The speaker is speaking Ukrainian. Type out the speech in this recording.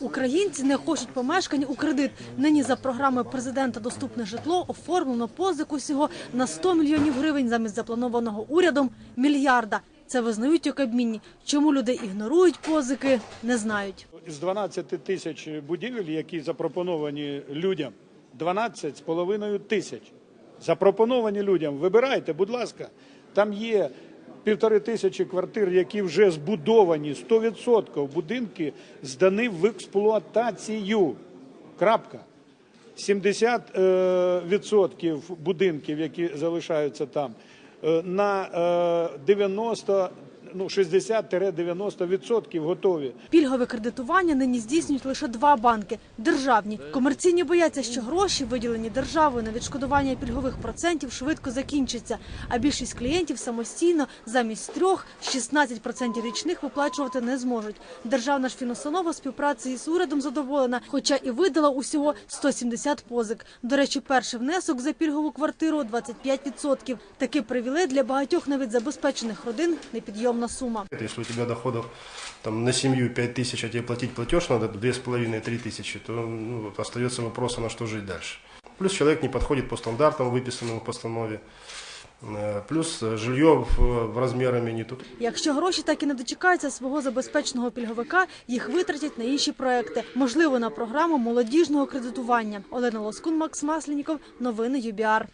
Українці не хочуть помешкань у кредит. Нині за програмою президента доступне житло оформлено позику всього на 100 мільйонів гривень замість запланованого урядом мільярда. Це визнають у Кабміні. Чому люди ігнорують позики, не знають. З 12 тисяч будівель, які запропоновані людям, 12 з половиною тисяч. Запропоновані людям. Вибирайте, будь ласка, там є півтори тисячі квартир, які вже збудовані 100% будинки здані в експлуатацію. Крапка. 70% е, будинків, які залишаються там, е, на е, 90, ну 60-90% готові. Пільгове кредитування нині здійснюють лише два банки державні. Комерційні бояться, що гроші, виділені державою на відшкодування пільгових процентів, швидко закінчаться. А більшість клієнтів самостійно замість трьох 16% річних виплачувати не зможуть. Державна ж фінустанова співпраці із урядом задоволена, хоча і видала усього 170 позик. До речі, перший внесок за пільгову квартиру 25%. Такий привілей для багатьох навіть забезпечених родин непідйомна сума. Это Если у тебя доходов там, на семью 5 тысяч, а тебе платить платеж надо 2,5-3 тысячи, то ну, вот остается вопрос, а на что жить дальше. Плюс человек не подходит по стандартам, выписанным в постанове. Э, Плюс э, жилье в, в размерами не тут. Якщо гроші так і не дочекаються свого забезпеченого пільговика, їх витратять на інші проекти, можливо, на програму молодіжного кредитування. Олена Лоскун, Макс Масленіков, новини ЮБІАР.